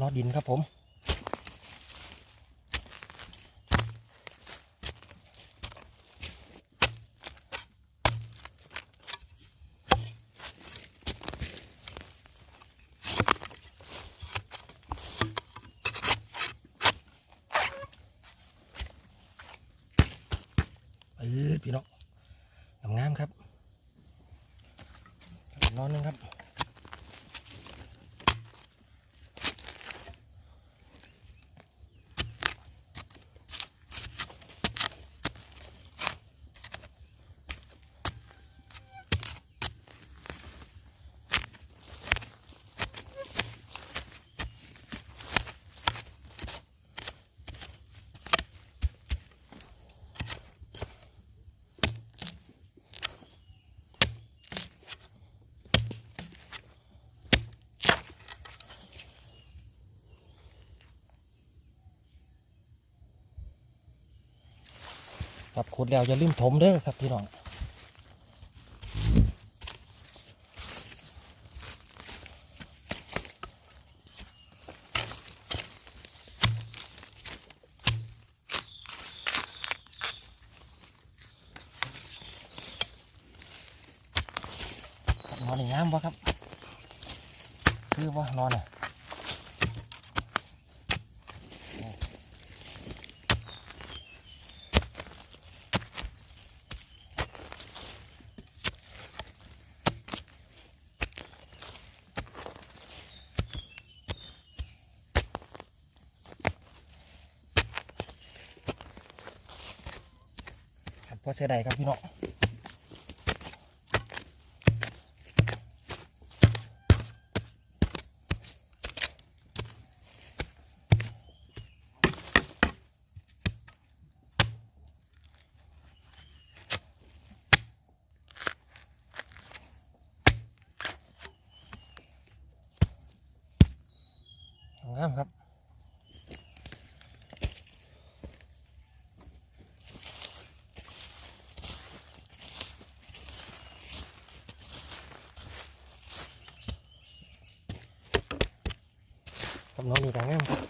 นอดินครับผมเออพี่น้องงามๆครับนอนหนึงครับ ครับขุดแล้วอย่าลืมถมเด้อครับพี่น้องนอนในงามบ่ครับ คือว่านอนอะ พอเสียดายครับพี่น้องงามครับ กับน้องนี่ต่างามครับ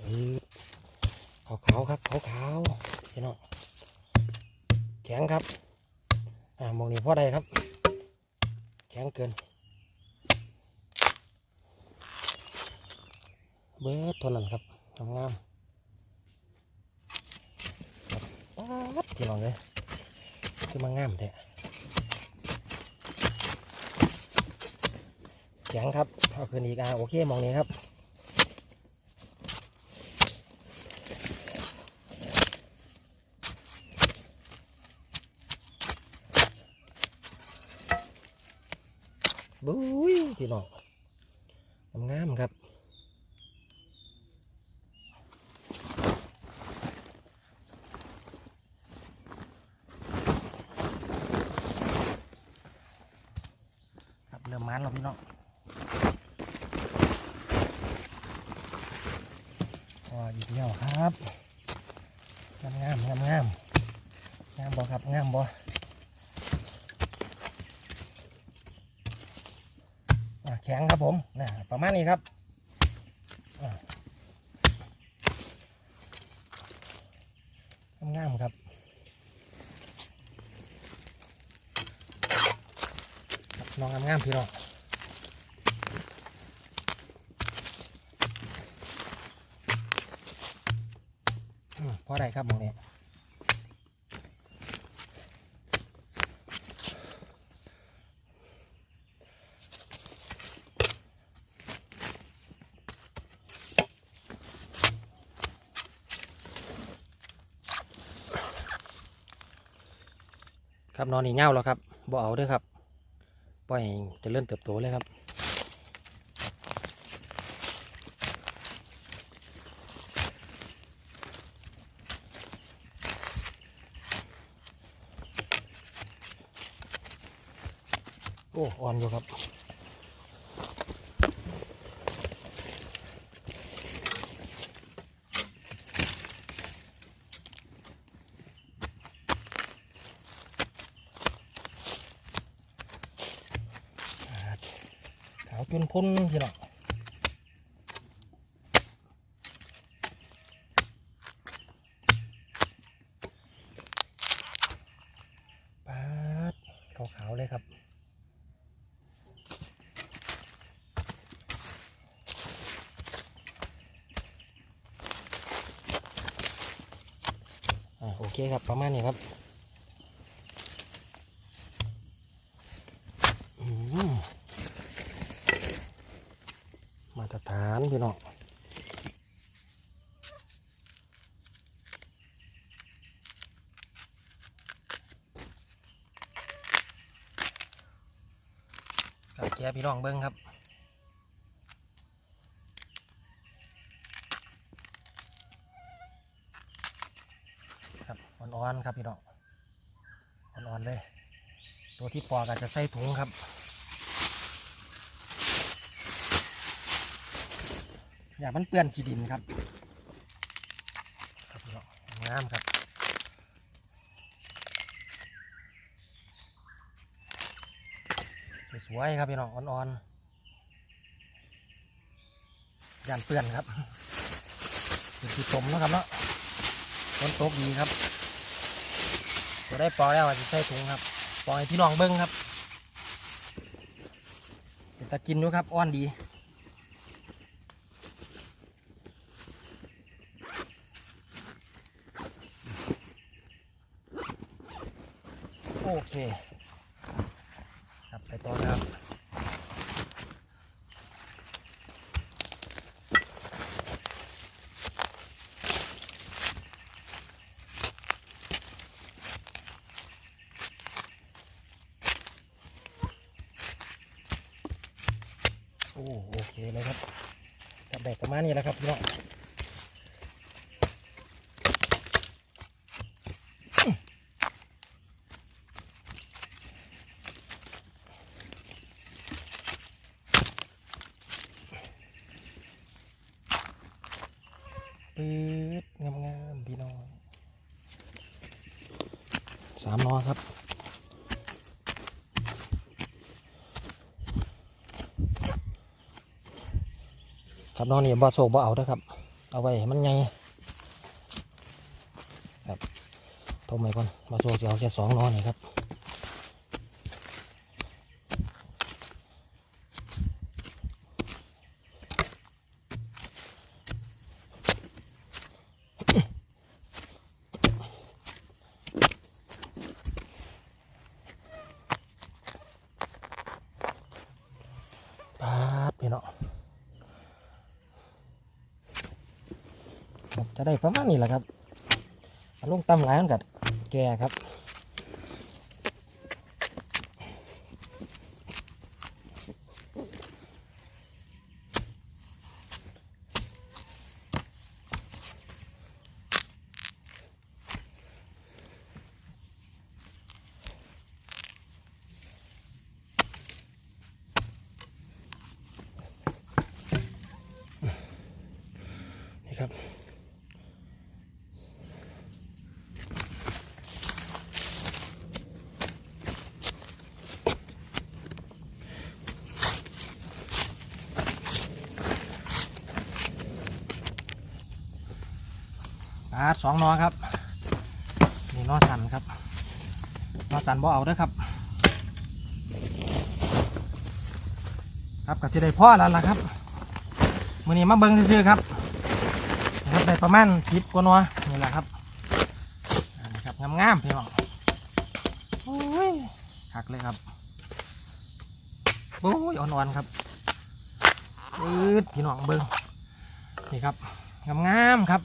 เออขาวขาวครับขาวขาวพี่น้องแข็งครับ อ่ามองนี่พ่อใดครับ แข็งเกิน เบิดเทนนั้นครับงามงามๆครับป๊าดพี่น้องเลยคือมางามแท้ ข็งครับเอาคืนอีกอะโอเคมองนี้ครับบุ้ยพี่น้องงามครับครับเริ่มมันแล้วพี่น้อง พออีกแล้วครับงามงามงามงามงามบ่ครับงามบ่อะแข็งครับผมนะประมาณนี้ครับอะงามครับครับน้องงามๆพี่น้อง อืมพอได้ครับหมองนี้ครับนอนนี่เง่าแล้วครับบ่เอาด้วยครับ ปล่อยเจะเริ่มเติบโตเลยครับ โอ้ อ่อนอยู่ครับขาวจนพ้นพี่น้อง เคครับประมาณนี้ครับมาตรฐานพี่น้องกับแกพี่น้องเบิ้งครับ ครับ อ่อนครับพี่น้องอ่อนๆเลย ตัวที่ปอกอาจจะใส่ถุงครับอย่ามันเปื้อนขี้ดินครับครับพี่น้องงามครับสวยๆครับพี่น้องอ่อนๆยานเปื้อนครับเป็นที่ตมนะครับเนาะฝนตกดีครับ จะได้ปล่อยแล้วอาจะใส่ถุงครับ ปล่อยให้พี่น้องเบิ้งครับเป็นตะกินด้วยครับอ้อนดีโอเค ครับไปต่อนะครับ โอเคเลยครับกับแบกประมาณนี้แหล้วครับพี่น้องปื๊ดงามๆพี่น้องสามนอครับ ครับน้องนี่บ่โศกบ่เอาเด้อครับ เอาไว้มันไงครับทมไปก่อนบ่โศกจะเอาแค่สองนอนนี่ครับปาดพี่น้อง ครับ จะได้ประมาณนี้แหละครับลงตำร้านกับแกครับนี่ครับ ปาดสองนอครับนี่นอสันครับนอสันบ่เอาด้อครับ ครับก็จะได้พ่อแล้วล่ะครับมือนี้มาเบิ้งซื่อครับครับได้ประมาณสิบกว่านอนี่แหละครับนนี้ครับงามๆพี่น้องโอ้ยหักเลยครับโอ้ยอ่อนๆครับปืดพี่น้องเบิ้งนี่ครับงามๆครับ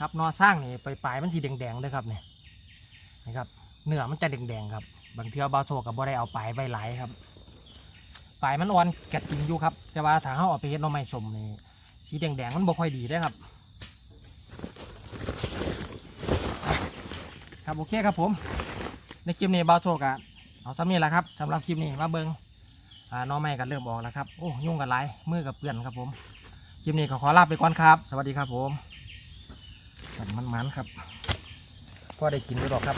ครับนอสร้างนี่ไปปลายมันสีแดงๆด้วยครับเนี่ยนะครับเนื้อมันจะแดงๆครับ บางเทีบาโซกับบ่ได้เอาปลายใบหลายครับปลายมันอ่อนแกะจริงอยู่ครับ แต่ว่าถ้าเขาเอาไปเฮ็ดนอไม้สมนี่สีแดงๆมันบ่ค่อยดีเด้ครับ ครับโอเคครับผม ในคลิปนี้บาโซกะเอาซ้ำนี่แหละครับสำหรับคลิปนี้มาเบิงอ่าหน่อไม้กันเริ่มออกแล้วครับโอ้ยุ่งกันหลายมือกับเปื่อนครับผมคลิปนี้ก็ขอลาไปก่อนครับ สวัสดีครับผม มันมันๆครับพอได้กินอยู่ดอกครับ